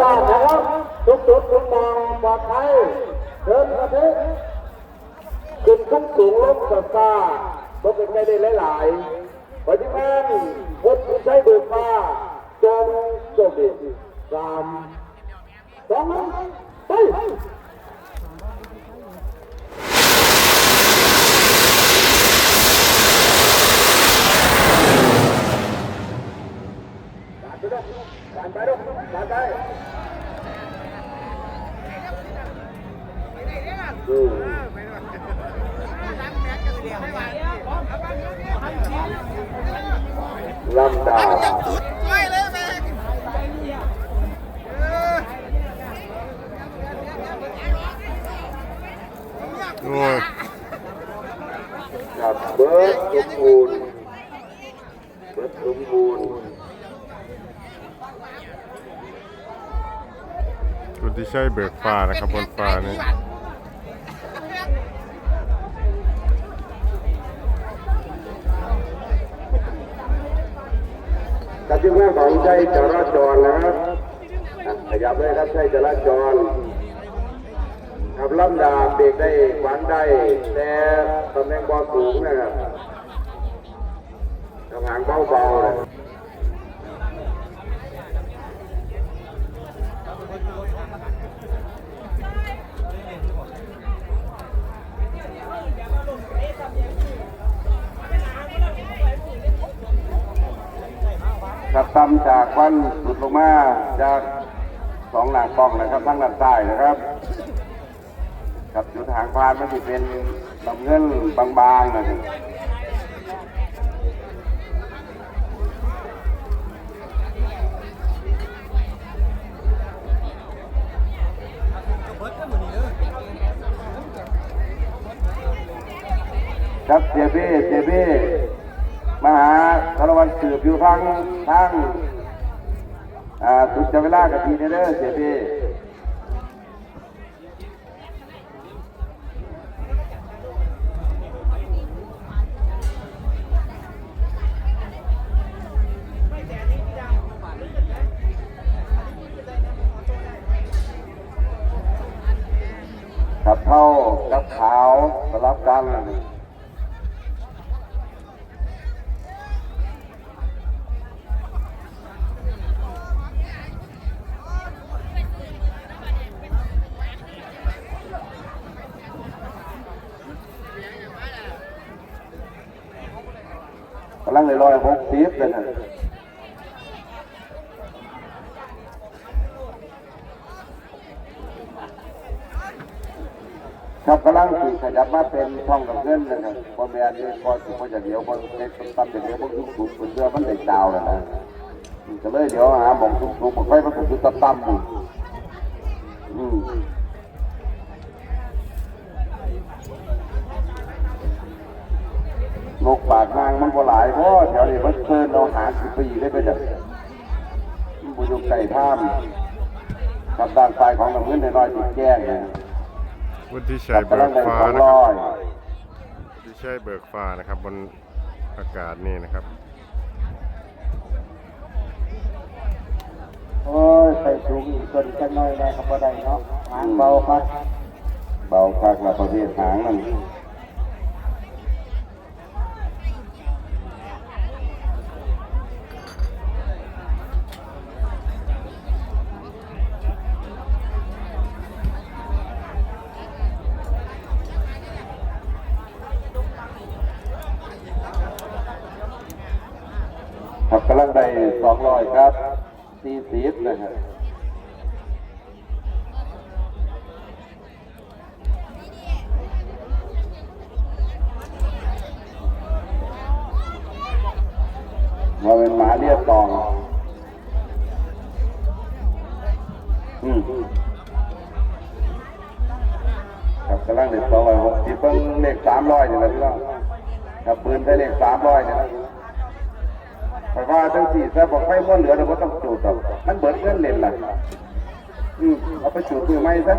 ลาดนะครับทุกจุดทุกมองปลอดภัยเดินกระเทะขึ้นทุกสูงลงสตาร์รถเป็นไงได้หลายๆปฏิบัติพุทธใช้บุกฟ้าจงจบดีสามสองไป การไปด้วยการไปด้วยการไปอืม ลำดาบไม่เลยแม่โอ้ยกับเบิร์ดสมบูรณ์เบิร์ดสมบูรณ์ คุณที่ใช้เบิกฟ้านะครับบนฟ้านี่กับที่แม่ของใช้จราจรนะครับอะขยับเลยครับใช้จราจรครับลำดาบเบรกได้ขวางได้ แต่ตำแหน่งบอลสูงนะครับกำหางเบาๆเลยครับตำจากวันสุดลงมาจากสองหลังป้องนะครับทั้งหลังใต้นะครับกับจุดหางพานมันจะเป็นลำเงินบางๆนะครับครับเสียเบ้เสียเบ้ มหาสารวัตรสืบอยู่ทางทางอ่าสุดจะเวลากับทีเด้อเสียเบ้กับเท่ากับขาวสลับกัน ลังเลยลอยหกสิบเลยนะครับกำลังถูกขยับมาเป็นช่องกับเงินนะครับพอแม่นี่พอถึงพอจะเดียวพอเล็กตั้มจะเดียวพวกทุกทุกเสื้อมันเด็กดาวแล้วนะก็เลยเดี๋ยวหาหมองทุกทุกบอกไฟมันถูกตั้มตั้มอยู่อืม นกปากนางมันก็หลายเพราะแถวนี้มันเชิญเราหาสิบปีได้ไปเด็ดมันบุญไก่ท่ามกับด้านปลายของน้ำเงินน้อยๆติดแก้งเนี่ยคุณที่ใช้กับเบิกำลังกได้ฟ้าสองนะคร้รัอบยที่ใช้เบิกฟ้านะครับ บนอากาศนี่นะครับโอ้ยใส่ถุงอีกคนจะน้อยแน่ครับบ่ได้เนาะหางเบาครับเบาคักละประเภทหางนั่น ครับกำลังได้สองร้อยครับสี่สิบนะครับมาเป็นหมาเรียบตอง อืมครับกำลังเด็กสองร้อยหกสิบเพิ่งเลขสามร้อยนี่แหละพี่น้องครับปืนได้เลขสามร้อยนี่แหละ ราะว่าทั้งสี่แซ่บอกไฟม้วนเหลือเราก็ต้องจูดหรอกมันเบิดเงินเล่นล่ะอืมเอาไปจูดมือไม่ซะ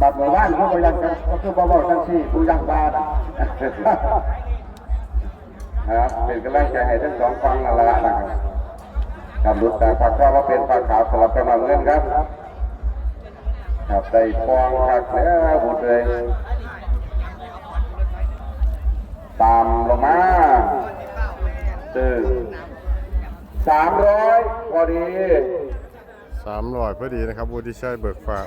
บัตรหมู่บ้านเขาก็ยังกันก็คือบ่บอกทั้งสี่ผู้ยังบ้านครับเป็นกำลังใจให้ทั้งสองฟังนั่นละนะครับกำลุดแต่ผักก็ว่าเป็นผักขาวสลับกระมังเงินครับ ครับได้ฟองผักแล้วบุดเลย ตามลงมาตึงสามร้อยพอดีสามร้อยพอดีนะครับวุฒิชัยเบิกฟ้า